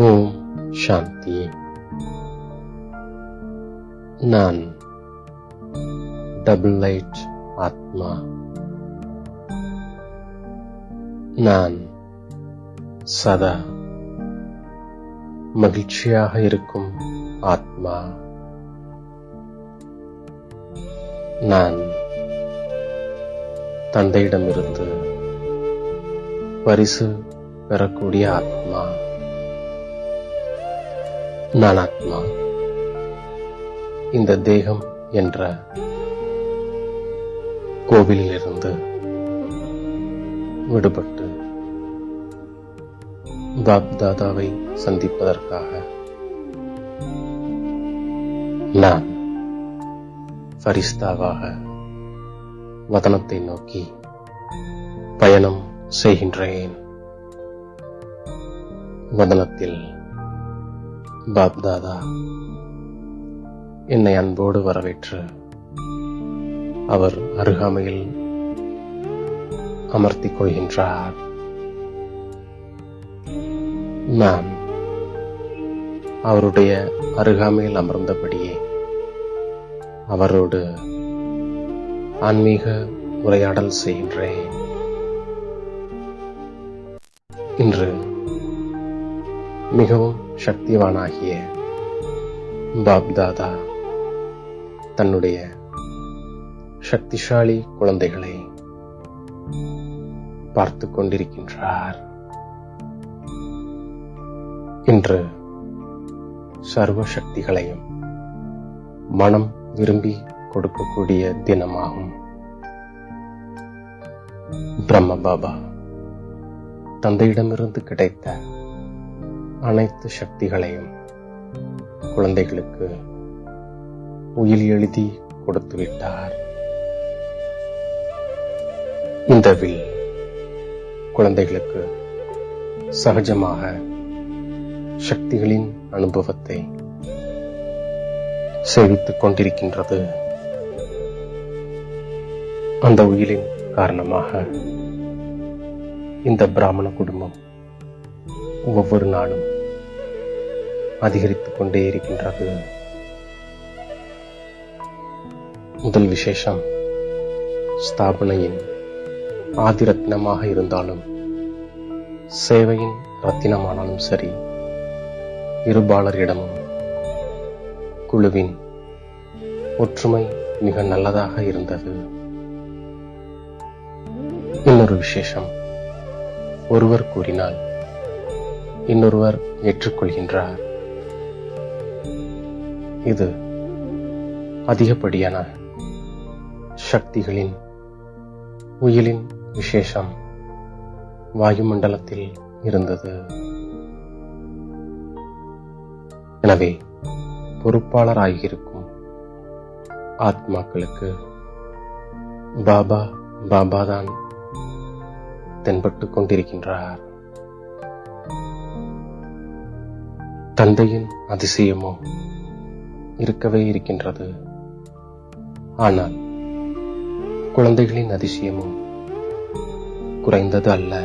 ஓம் சாந்தி நான் double light ஆத்மா நான் சதா மகிழ்ச்சியாக இருக்கும் ஆத்மா நான் தந்தையிடமிருந்து பரிசு பெறக்கூடிய ஆத்மா நான் ஆத்மா இந்த தேகம் என்ற கோவிலிலிருந்து விடுபட்டு பாப் தாதாவை சந்திப்பதற்காக நான் ஃபரிஸ்தாவாக வதனத்தை நோக்கி பயணம் செய்கின்றேன். வதனத்தில் பாப் தாதா என்னை அன்போடு வரவேற்று அவர் அருகாமையில் அமர்த்திக் கொள்கின்றார். நான் அவருடைய அருகாமையில் அமர்ந்தபடியே அவரோடு ஆன்மீக உரையாடல் செய்கின்றேன். இன்று மிகவும் சக்திவானாகிய பாப்தாதா தன்னுடைய சக்திசாலி குழந்தைகளை பார்த்து கொண்டிருக்கின்றார். இன்று சர்வ சக்திகளையும் மனம் விரும்பி கொடுக்கக்கூடிய தினமாகும். பிரம்ம பாபா தந்தையிடமிருந்து கிடைத்த அனைத்து சக்திகளையும் குழந்தைகளுக்கு உயில் எழுதி கொடுத்து விட்டார். இந்த வில் குழந்தைகளுக்கு சகஜமாக சக்திகளின் அனுபவத்தை சேவித்துக் கொண்டிருக்கின்றது. அந்த உயிலின் காரணமாக இந்த பிராமண குடும்பம் ஒவ்வொரு நாளும் அதிகரித்துக் கொண்டே இருக்கின்றது. முதல் விசேஷம் ஸ்தாபனையின் ஆதிரத்னமாக இருந்தாலும் சேவையின் ரத்தினமானாலும் சரி இருபாளரிடமும் குழுவின் ஒற்றுமை மிக நல்லதாக இருந்தது. இன்னொரு விசேஷம் ஒருவர் கூறினால் இன்னொருவர் ஏற்றுக்கொள்கின்றார். இது அதிகப்படியான சக்திகளின் உயிலின் விசேஷம். வாயுமண்டலத்தில் இருந்தது. எனவே பொறுப்பாளராகியிருக்கும் ஆத்மாக்களுக்கு பாபா பாபாதான் தென்பட்டு கொண்டிருக்கின்றார். தந்தையின் அதிசயமோ இருக்கவே இருக்கின்றது. ஆனால் குழந்தைகளின் அதிசயமும் குறைந்தது அல்ல.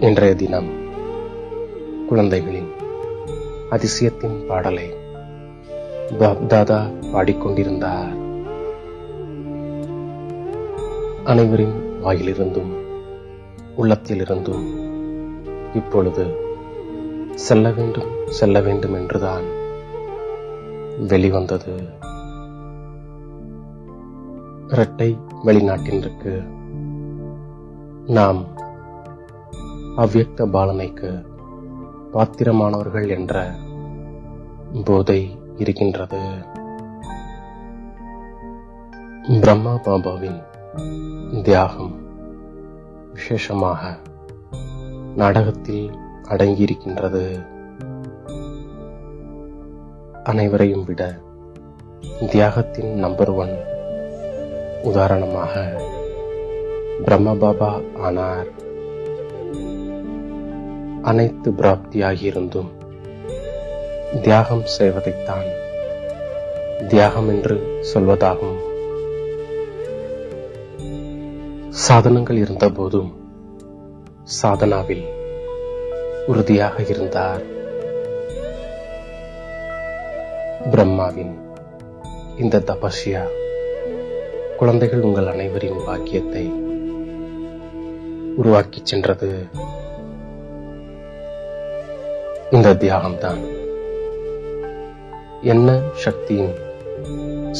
இன்றைய தினம் குழந்தைகளின் அதிசயத்தின் பாடலை தாதா பாடிக்கொண்டிருந்தார். அனைவரின் வாயிலிருந்தும் உள்ளத்திலிருந்தும் இப்பொழுது செல்ல வேண்டும் செல்ல வேண்டும் என்றுதான் வெளிவந்தது. இரட்டை வெளிநாட்டினருக்கு நாம் அவ்வியக்த பாலனைக்கு பாத்திரமானவர்கள் என்ற போதை இருக்கின்றது. பிரம்மா பாபாவின் தியாகம் விசேஷமாக நாடகத்தில் அடங்கியிருக்கின்றது. அனைவரையும் விட தியாகத்தின் நம்பர் ஒன் உதாரணமாக பிரம்மபாபா ஆனார். அனைத்து பிராப்தியாகியிருந்தும் தியாகம் செய்வதைத்தான் தியாகம் என்று சொல்வதாகும். சாதனங்கள் இருந்தபோதும் சாதனாவில் உறுதியாக இருந்தார். பிரம்மாவின் இந்த தபஸ்யா குழந்தைகள் உங்கள் அனைவரின் பாக்கியத்தை உருவாக்கி சென்றது. இந்த தியாகம்தான் என்ன சக்தியின்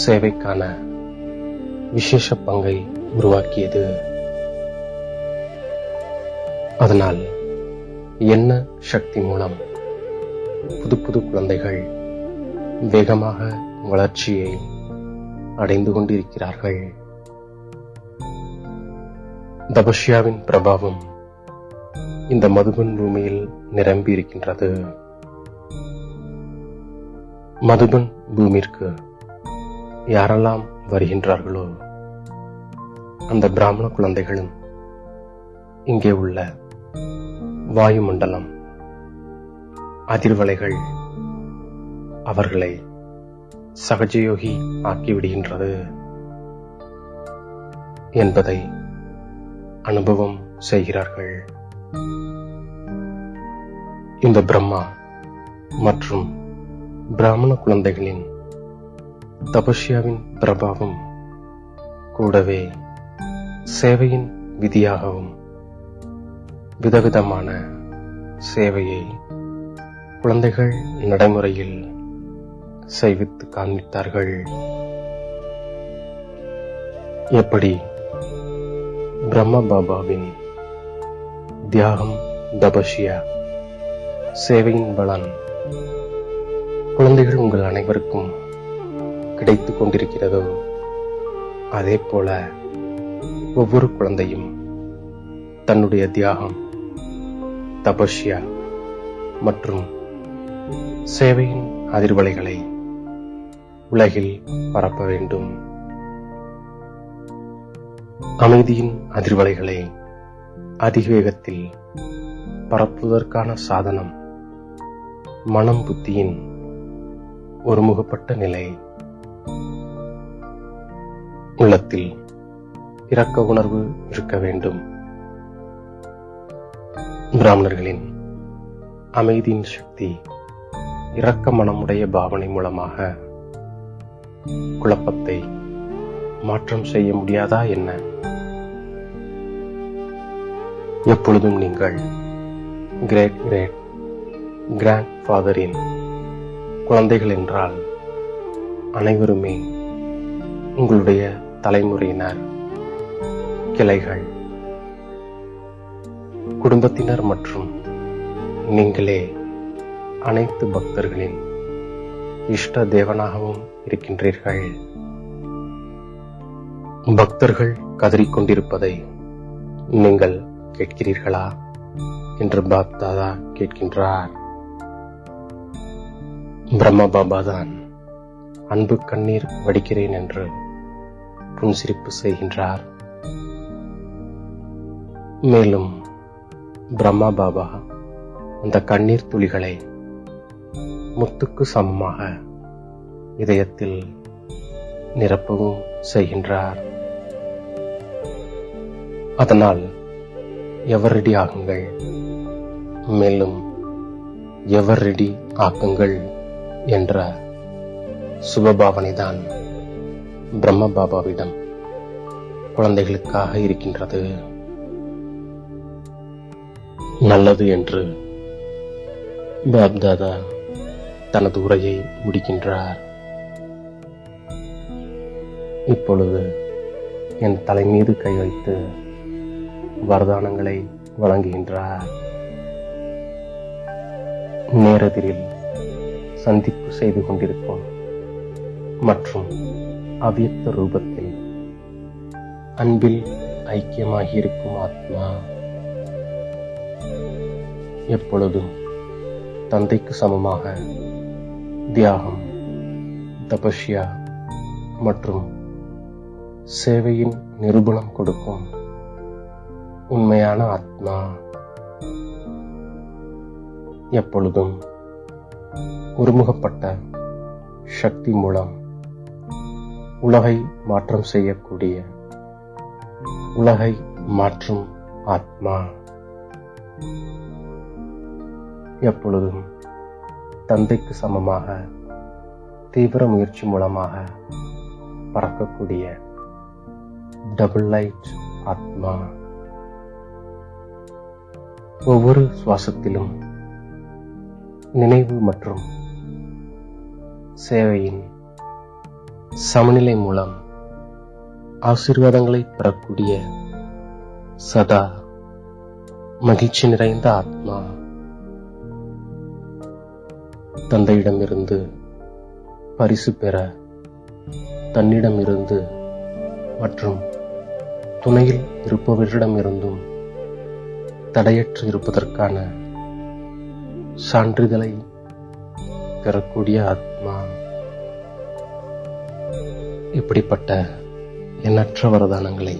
சேவைக்கான விசேஷ பங்கை உருவாக்கியது. அதனால் என்ன சக்தி மூலம்? புது புது குழந்தைகள் வேகமாக வளர்ச்சியை அடைந்து கொண்டிருக்கிறார்கள். தபஷ்யாவின் பிரபாவம் இந்த மதுபன் பூமியில் நிரம்பி இருக்கின்றது. மதுபன் பூமிற்கு யாரெல்லாம் வருகின்றார்களோ அந்த பிராமண குழந்தைகளும் இங்கே உள்ள வாயுமண்டலம். அதிர்வலைகள் அவர்களை சகஜயோகி ஆக்கிவிடுகின்றது என்பதை அனுபவம் செய்கிறார்கள். இந்த பிரம்மா மற்றும் பிராமண குழந்தைகளின் தபஸ்யாவின் பிரபாவம் கூடவே சேவையின் விதியாகவும் விதவிதமான சேவையை குழந்தைகள் நடைமுறையில் செய்வித்து காண்பித்தார்கள். எப்படி பிரம்ம பாபாவின் தியாகம் தபஷியா சேவையின் பலன் குழந்தைகள் உங்கள் அனைவருக்கும் கிடைத்துக் கொண்டிருக்கிறதோ அதே போல ஒவ்வொரு குழந்தையும் தன்னுடைய தியாகம் தபஸ்யா மற்றும் சேவையின் அதிர்வலைகளை உலகில் பரப்ப வேண்டும். அமைதியின் அதிர்வலைகளை அதிவேகத்தில் பரப்புவதற்கான சாதனம் மனம் புத்தியின் ஒருமுகப்பட்ட நிலை. உள்ளத்தில் இரக்க உணர்வு இருக்க வேண்டும். பிராமணர்களின் அமைதியின் சக்தி இரக்க மனமுடைய பாவனை மூலமாக குழப்பத்தை மாற்றம் செய்ய முடியாதா என்ன? எப்பொழுதும் நீங்கள் கிரேட் கிரேட் கிராண்ட் ஃபாதரின் குழந்தைகள் என்றால் அனைவருமே உங்களுடைய தலைமுறையினர் கிளைகள். குடும்பத்தினர் மற்றும் நீங்களே அனைத்து பக்தர்களின் இஷ்ட தேவனாகவும் இருக்கின்றீர்கள். பக்தர்கள் கதறிக்கொண்டிருப்பதை நீங்கள் கேட்கிறீர்களா? என்று பாப்தாதா கேட்கின்றார். பிரம்ம பாபாதான் அன்பு கண்ணீர் வடிக்கிறேன் என்று புன்சிரிப்பு செய்கின்றார். மேலும் பிரம்மா பாபா அந்த கண்ணீர் துளிகளை முத்துக்கு சமமாக இதயத்தில் நிரப்பவும் செய்கின்றார். அதனால் எவர் ரெடி ஆகுங்கள்? மேலும் எவர் ரெடி ஆக்குங்கள் என்ற சுபபாவனைதான் பிரம்ம பாபாவிடம் குழந்தைகளுக்காக இருக்கின்றது. நல்லது என்று பாப்தாதா தனது உரையை முடிக்கின்றார். இப்பொழுது என் தலை மீது கை வைத்து வரதானங்களை வழங்குகின்றார். நேரெதிரில் சந்திப்பு செய்து கொண்டிருக்கும் மற்றும் அவ்வியத்த ரூபத்தில் அன்பில் ஐக்கியமாகியிருக்கும் ஆத்மா எப்பொழுதும் தந்தைக்கு சமமாக தியாகம் தபஷ்யா மற்றும் சேவையின் நிரூபணம் கொடுக்கும் உண்மையான ஆத்மா எப்பொழுதும் ஒருமுகப்பட்ட சக்தி மூலம் உலகை மாற்றம் செய்யக்கூடிய உலகை மாற்றும் ஆத்மா. எப்பொழுதும் தந்தைக்கு சமமாக தீவிர முயற்சி மூலமாக பறக்கக்கூடிய டபுள் லைட் ஆத்மா ஒவ்வொரு சுவாசத்திலும் நினைவு மற்றும் சேவையின் சமநிலை மூலம் ஆசீர்வாதங்களை பெறக்கூடிய சதா மகிழ்ச்சி நிறைந்த ஆத்மா தந்தையிடமிருந்து பரிசு பெற தன்னிடமிருந்து மற்றும் துணையில் இருப்பவரிடமிருந்தும் தடையற்று இருப்பதற்கான சான்றிதழை பெறக்கூடிய ஆத்மா இப்படிப்பட்ட எண்ணற்ற வரதானங்களை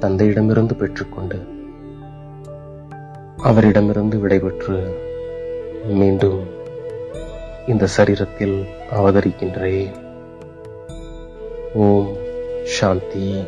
தந்தையிடமிருந்து பெற்றுக்கொண்டு அவரிடமிருந்து விடைபெற்று மீண்டும் இந்த சரீரத்தில் அவதரிக்கின்றேன். ஓம் சாந்தி.